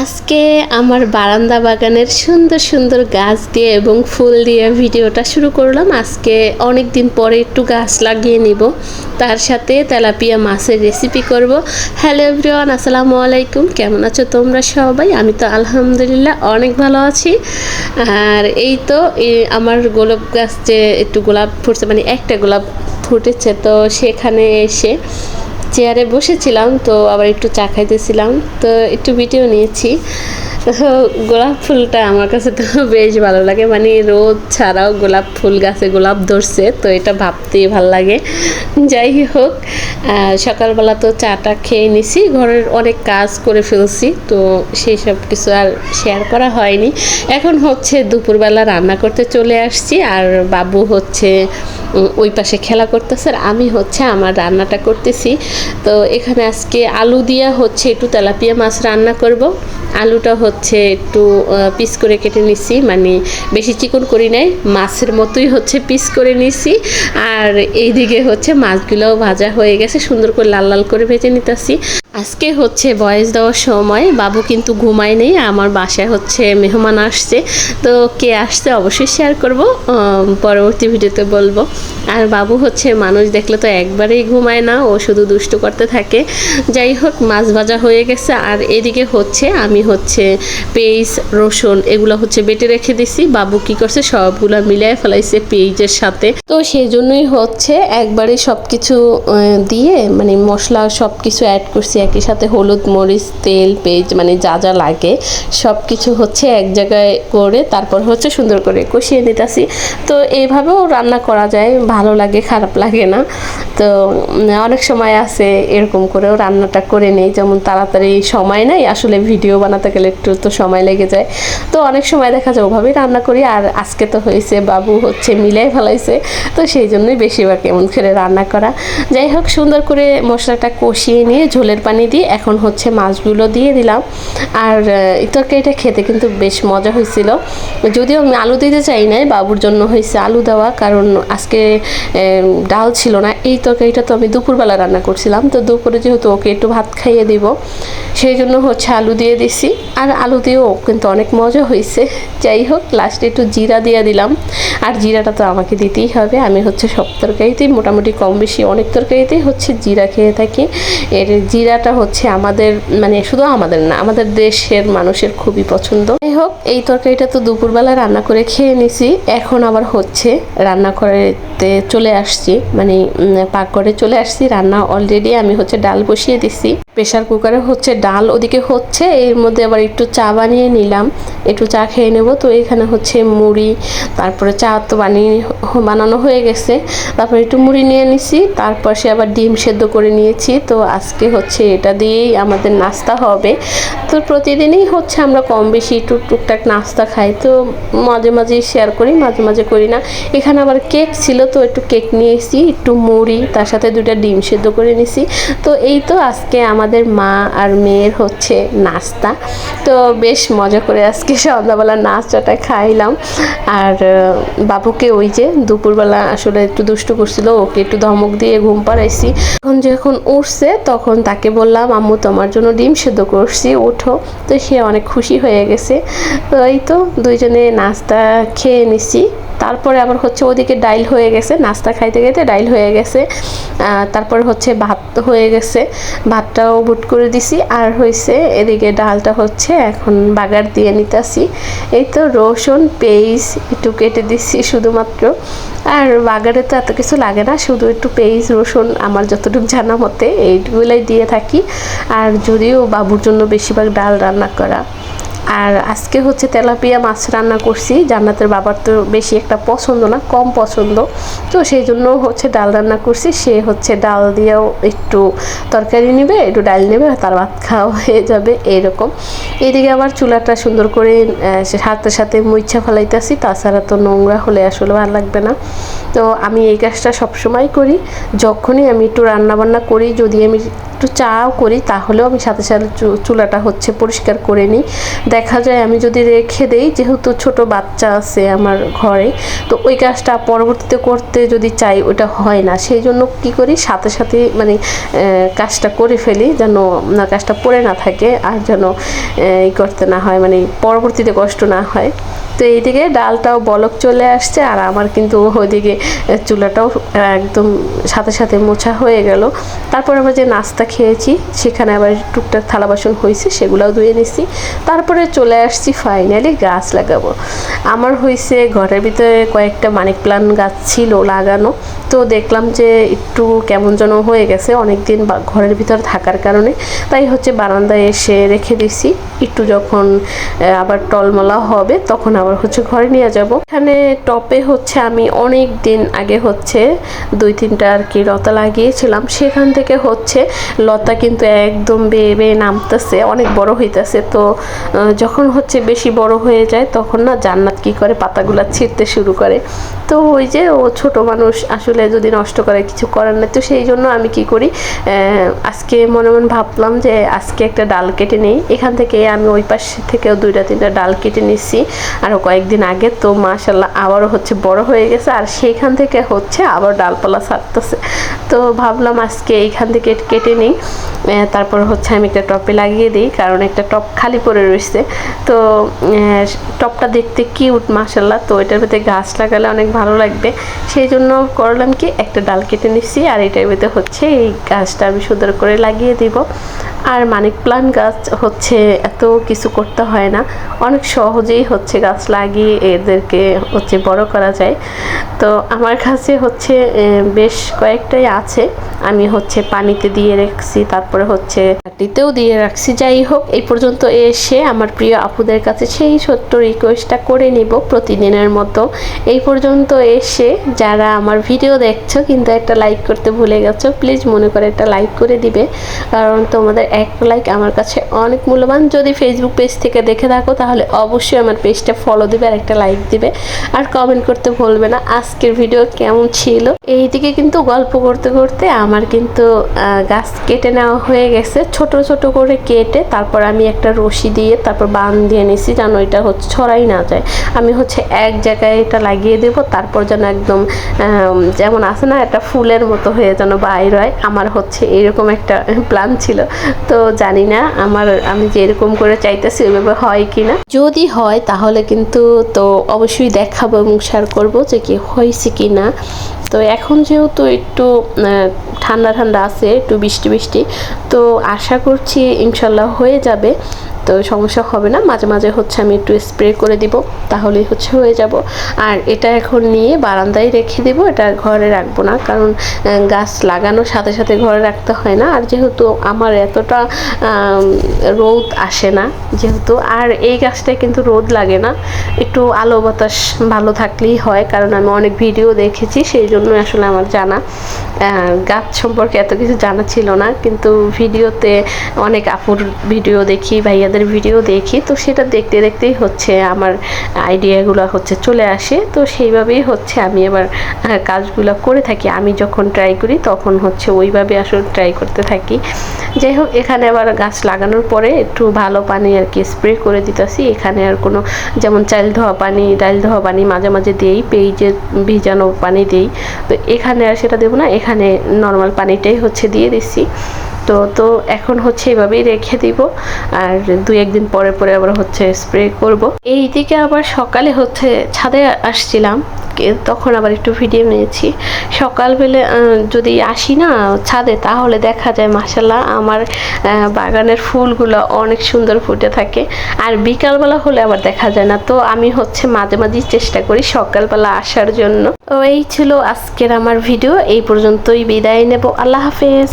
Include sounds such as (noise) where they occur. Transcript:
আজকে আমার বারান্দা বাগানের সুন্দর সুন্দর গাছ দিয়ে এবং ফুল দিয়ে ভিডিওটা শুরু করলাম। আজকে অনেক দিন পরে একটু গাছ লাগিয়ে নিব। তার সাথে তেলাপিয়া মাছের রেসিপি করব। হ্যালো এভরিওয়ান আসসালামু আলাইকুম। কেমন আছো তোমরা সবাই? আমি তো আলহামদুলিল্লাহ অনেক ভালো আছি। আর এই তো আমার গোলাপ গাছ যে একটু গোলাপ ফুটছে মানে একটা গোলাপ ফুটেছে, তো সেখানে এসে চেয়ারে বসেছিলাম, তো আবার একটু চা খাইতেছিলাম, তো একটু ভিডিও নিয়েছি। তো (laughs) গোলাপ ফুলটা আমার কাছে তো বেশ ভালো লাগে মানে রোদ ছাড়াও গোলাপ ফুল গাছে গোলাপ ধরছে, তো এটা ভাবতেই ভালো লাগে। যাই হোক সকালবেলা তো চাটা খেয়ে নিছি, ঘরের অনেক কাজ করে ফেলছি, তো সেই সব কিছু আর শেয়ার করা হয়নি। এখন হচ্ছে দুপুরবেলা রান্না করতে চলে আসছি, আর বাবু হচ্ছে ওই পাশে খেলা করতেছে আর আমি হচ্ছে আমার রান্নাটা করতেছি। তো এখানে আজকে আলু দিয়া হচ্ছে একটু তেলাপিয়া মাছ রান্না করব। আলুটা হচ্ছে একটু পিস করে কেটে নিছি। মানে বেশি চিকন করি নাই, মাছের মতোই হচ্ছে পিস করে নিছি। আর এইদিকে হচ্ছে মাছগুলোও ভাজা হয়ে গেছে, সুন্দর করে লাল লাল করে ভেজে নিতেছি। আজকে হচ্ছে বয়স দেওয়ার সময়, বাবু কিন্তু ঘুমায় নেই, আমার বাসায় হচ্ছে মেহমান আসছে। তো কে আসছে অবশ্যই শেয়ার করব পরবর্তী ভিডিওতে বলব। আর বাবু হচ্ছে মানুষ দেখলে তো একবারেই ঘুমায় না, ও শুধু দুষ্টু করতে থাকে। যাই হোক, মাছ ভাজা হয়ে গেছে, আর এদিকে হচ্ছে, আমি হচ্ছে পেঁয়াজ, রসুন এগুলো হচ্ছে বেটে রেখে দিছি। বাবু কি করছে, সবগুলো মিলিয়ে ফেলাইছে পেঁয়াজের সাথে। তো সেই জন্যই হচ্ছে একবারে সব কিছু দিয়ে মানে মশলা সব কিছু অ্যাড করছি। একই সাথে হলুদ, মরিচ, তেল, পেঁয়াজ মানে যা যা লাগে সব কিছু হচ্ছে এক জায়গায় করে তারপর হচ্ছে সুন্দর করে কষিয়ে নিতেছি। তো এইভাবেও রান্না করা যায়। ভালো লাগে, খারাপ লাগে না। তো অনেক সময় আছে এরকম করেও রান্নাটা করে নেই, যেমন তাড়াতাড়ি সময় নাই, আসলে ভিডিও বানাতে গেলে একটু তো সময় লেগে যায়। তো অনেক সময় দেখা যায় ওভাবেই রান্না করি, আর আজকে তো হয়েছে, বাবু হচ্ছে মিলাই ফেলাইছে, তো সেই জন্যই বেশিরভাগ এমন করে রান্না করা। যাই হোক, সুন্দর করে মশলাটা কষিয়ে নিয়ে ঝোলের পানি দিয়ে এখন হচ্ছে মাছগুলো দিয়ে দিলাম। আর তরকারিটা খেতে কিন্তু বেশ মজা হয়েছিল। যদিও আমি আলু দিতে চাই নাই, বাবুর জন্য হয়েছে আলু দেওয়া, কারণ আজকে ডাল ছিল না, এই তরকারিটা তো আমি দুপুরবেলা রান্না করছিলাম। তো দুপুরে যেহেতু ওকে একটু ভাত খাইয়ে দিব, সেই জন্য হচ্ছে আলু দিয়ে দিছি। আর আলু দিয়েও কিন্তু অনেক মজা হয়েছে যাই হোক লাস্টে একটু জিরা দিয়ে দিলাম। আর জিরাটা তো আমাকে দিতেই হবে। আমি হচ্ছে সব তরকারিতেই মোটামুটি কম বেশি অনেক তরকারিতেই হচ্ছে জিরা খেয়ে থাকি। এর জিরাটা হচ্ছে আমাদের মানে শুধু আমাদের না, আমাদের দেশের মানুষের খুবই পছন্দ। যাই হোক, এই তরকারিটা তো দুপুরবেলা রান্না করে খেয়ে নিছি। এখন আবার হচ্ছে রান্না করতে চলে আসছি মানে পাকঘরে চলে আসছি। রান্না অলরেডি আমি হচ্ছে ডাল বসিয়ে দিছি। প্রেশার কুকারে হচ্ছে ডাল, ওদিকে হচ্ছে এর মধ্যে আবার একটু চা বানিয়ে নিলাম। একটু চা খেয়ে নেব। তো এখানে হচ্ছে মুড়ি, তারপরে চা তো বানিয়ে বানানো হয়ে গেছে। তারপর একটু মুড়ি নিয়ে নিছি, তারপর সে আবার ডিম সেদ্ধ করে নিয়েছি। তো আজকে হচ্ছে এটা দিয়েই আমাদের নাস্তা হবে। তো প্রতিদিনই হচ্ছে আমরা কম বেশি একটু টুকটাক নাস্তা খাই। তো মাঝে মাঝে শেয়ার করি, মাঝে মাঝে করি না। এখানে আবার কেক ছিল, তো একটু কেক নিয়ে এসেছি, একটু মুড়ি, তার সাথে দুটা ডিম সেদ্ধ করে নিছি। তো এই তো আজকে আমাদের মা আর মেয়ের হচ্ছে নাস্তা। তো বেশ মজা করে আজকে সন্ধ্যাবেলা নাস্তাটা খাইলাম। আর বাবুকে ওই যে দুপুরবেলা আসলে একটু দুষ্টু করছিল, ওকে একটু ধমক দিয়ে ঘুম পাড়াইছি। এখন যখন উঠছে তখন তাকে বললাম, আম্মু, তোমার জন্য ডিম সেদ্ধ করছি, ওঠো। তো সে অনেক খুশি হয়ে গেছে। তো এই তো দুইজনে নাস্তা খেয়ে নিছি। তারপরে আবার হচ্ছে ওদিকে ডাইল হয়ে গেছে, নাস্তা খাইতে খাইতে ডাইল হয়ে গেছে। তারপর হচ্ছে ভাত হয়ে গেছে, ভাতটাও বুট করে দিছি। আর হয়েছে এদিকে ডালটা হচ্ছে এখন বাগার দিয়ে নিতেছি। এই তো রসুন, পেঁয়াজ একটু কেটে দিচ্ছি শুধুমাত্র। আর বাগারে তো এত কিছু লাগে না, শুধু একটু পেঁয়াজ, রসুন আমার যতটুকু জানা মতে এইগুলাই দিয়ে থাকি। আর যদিও বাবুর জন্য বেশিরভাগ ডাল রান্না করা। আর আজকে হচ্ছে তেলাপিয়া মাছ রান্না করছি। জান্নাতের বাবার তো বেশি একটা পছন্দ না, কম পছন্দ। তো সেই জন্য হচ্ছে ডাল রান্না করছি। সে হচ্ছে ডাল দিয়েও একটু তরকারি নেবে, একটু ডাল নেবে তার ভাত খাওয়া হয়ে যাবে এইরকম এদিকে আবার চুলাটা সুন্দর করে সাথে সাথে মুইচ্ছা ফেলাইতেছি। তাছাড়া তো নোংরা হলে আসলে ভালো লাগবে না। তো আমি এই কাজটা সবসময় করি। যখনই আমি একটু রান্না বান্না করি, যদি আমি একটু চাও করি, তাহলেও আমি সাথে সাথে চুলাটা হচ্ছে পরিষ্কার করে নিই। দেখা যায় আমি যদি রেখে দেই, যেহেতু ছোট বাচ্চা আছে আমার ঘরে, তো ওই কাজটা পরবর্তীতে করতে যদি চাই, ওটা হয় না। সেই জন্য কি করি, সাথে সাথে মানে কাজটা করে ফেলি, যেন না কাজটা পড়ে না থাকে, আর যেন ই করতে না হয় মানে পরবর্তীতে কষ্ট না হয়। তো এইদিকে ডালটাও বলক চলে আসছে, আর আমার কিন্তু ওইদিকে চুলাটাও একদম সাথে সাথে মোছা হয়ে গেল। তারপর আবার যে নাস্তা খেয়েছি, সেখানে আবার টুকটাক থালা বাসন হয়েছে, সেগুলোও ধুয়ে নিছি। তারপরে চলে আসছি ফাইনালি গাছ লাগাবো। আমার হয়েছে ঘরের ভিতরে কয়েকটা মানিক প্লান্ট গাছ ছিল লাগানো। তো দেখলাম যে একটু কেমন যেন হয়ে গেছে অনেক দিন ঘরের ভিতর থাকার কারণে। তাই হচ্ছে বারান্দায় এসে রেখে দিছি। একটু যখন আবার টলমলা হবে, তখন আবার হচ্ছে ঘরে নিয়ে যাব। এখানে টপে হচ্ছে আমি অনেক দিন আগে হচ্ছে দুই তিনটা আর কি লতা লাগিয়েছিলাম। সেখান থেকে হচ্ছে লতা কিন্তু একদম বেয়ে বেয়ে নামতেছে, অনেক বড় হইতেছে। তো যখন হচ্ছে বেশি বড় হয়ে যায় তখন না জান্নাত কি করে পাতাগুলা ছিঁড়তে শুরু করে। তো ওই যে ও ছোট মানুষ, আসলে যদি নষ্ট করে কিছু করার নেই। তো সেই জন্য আমি কি করি আজকে মনে মনে ভাবলাম যে আজকে একটা ডাল কেটে নেই। এখান থেকে আমি ওই পাশ থেকেও দুইটা তিনটা ডাল কেটে নিচ্ছি আরও কয়েকদিন আগে তো মাশাল্লাহ আবারও হচ্ছে বড় হয়ে গেছে। আর সেইখান থেকে হচ্ছে আবার ডালপালা ছাড়তেছে। তো ভাবলাম আজকে এইখান থেকে কেটে নিই। তারপর হচ্ছে আমি একটা টপে লাগিয়ে দিই, কারণ একটা টপ খালি পড়ে রয়েছে। তো টপটা দেখতে কিউট মাশাল্লাহ তো এটার ভিতরে গাছ লাগালে অনেক ভালো লাগবে। সেই জন্য করলাম কি, একটা ডাল কেটে নিচ্ছি আর এটার ভিতরে হচ্ছে এই গাছটা আমি সুন্দর করে লাগিয়ে দিব। আর মানিক প্লান্ট গাছ হচ্ছে এত কিছু করতে হয় না। অনেক সহজেই হচ্ছে গাছ লাগিয়ে এদেরকে হচ্ছে বড় করা যায়। তো আমার কাছে হচ্ছে বেশ কয়েকটাই আছে। আমি হচ্ছে পানিতে দিয়ে রাখছি, তারপরে হচ্ছে মাটিতেও দিয়ে রাখছি। যাই হোক, এই পর্যন্ত এসে আমার প্রিয় আপুদের কাছে সেই সত্য রিকোয়েস্টটা করে নিব প্রতিদিনের মতো। এই পর্যন্ত এসে যারা আমার ভিডিও দেখছ, কিন্তু একটা লাইক করতে ভুলে গেছো প্লিজ মনে করে একটা লাইক করে দিবে। কারণ তোমাদের এক লাইক আমার কাছে অনেক মূল্যবান। যদি ফেসবুক পেজ থেকে দেখে থাকো, তাহলে অবশ্যই আমার পেজটা ফলো দিবে আর একটা লাইক দিবে। আর কমেন্ট করতে ভুলবে না। আজকের ভিডিও কেমন ছিল? এইদিকে কিন্তু গল্প করতে করতে আমার কিন্তু গাছ কেটে নেওয়া হয়ে গেছে। ছোট ছোট করে কেটে তারপর আমি একটা রশি দিয়ে তারপর বান দিয়ে নিছি যেন এটা হচ্ছে ছড়াই না যায়। আমি হচ্ছে এক জায়গায় এটা লাগিয়ে দেব, তারপর যেন একদম যেমন আছে না একটা ফুলের মতো হয়ে যেন বাইর হয়। আমার হচ্ছে এরকম একটা প্ল্যান ছিল। তো জানি না আমার, আমি যে এরকম করে চাইতেছি ওইভাবে হয় কি না যদি হয় তাহলে কিন্তু তো অবশ্যই দেখাবো এবং শেয়ার করব যে কি হয়েছে কি না তো এখন যেহেতু একটু ঠান্ডা ঠান্ডা আছে, একটু বৃষ্টি বৃষ্টি, তো আশা করছি ইনশাল্লাহ হয়ে যাবে। তো সমস্যা হবে না। মাঝে মাঝে হচ্ছে আমি একটু স্প্রে করে দিব, তাহলেই হচ্ছে হয়ে যাব। আর এটা এখন নিয়ে বারান্দায় রেখে দেব, এটা ঘরে রাখব না। কারণ গাছ লাগানোর সাথে সাথে ঘরে রাখতে হয় না। আর যেহেতু আমার এতটা রোদ আসে না, যেহেতু আর এই গাছটায় কিন্তু রোদ লাগে না। একটু আলো বাতাস ভালো থাকলেই হয়, কারণ আমি অনেক ভিডিও দেখেছি, সেই জন্য আসলে আমার জানা। গাছ সম্পর্কে এত কিছু জানা ছিল না, কিন্তু ভিডিওতে অনেক আপুর ভিডিও দেখি ভাইয়াদের ভিডিও দেখি। তো সেটা দেখতে দেখতেই হচ্ছে আমার আইডিয়াগুলো হচ্ছে চলে আসে। তো সেইভাবেই হচ্ছে আমি এবার কাজগুলো করে থাকি। আমি যখন ট্রাই করি তখন হচ্ছে ওইভাবে আসলে ট্রাই করতে থাকি। যাই হোক, এখানে আবার গাছ লাগানোর পরে একটু ভালো পানি আর কি স্প্রে করে দিতেছি। এখানে আর কোনো, যেমন চাল ধোয়া পানি ডাল ধোয়া পানি মাঝে মাঝে দিই পেঁয়াজে ভিজানো পানি দিই। তো এখানে আর সেটা দেবো না, এখানে নর্মাল পানিটাই হচ্ছে দিয়ে দিচ্ছি। তো তো এখন হচ্ছে এভাবেই রেখে দিব। আর দুই একদিন পরে পরে আবার হচ্ছে স্প্রে করব। এই দিকে আবার সকালে হচ্ছে ছাদে আসছিলাম তখন আবার একটু ভিডিও নিয়েছি। সকালবেলা যদি আসি না ছাদে, তাহলে দেখা যায় মাসাল্লাহ আমার বাগানের ফুলগুলো অনেক সুন্দর ফুটে থাকে। আর বিকালবেলা হলে আবার দেখা যায় না। তো আমি হচ্ছে মাঝে মাঝেই চেষ্টা করি সকালবেলা আসার জন্য। তো এই ছিল আজকের আমার ভিডিও এই পর্যন্তই বিদায় নেব। আল্লাহ হাফেজ।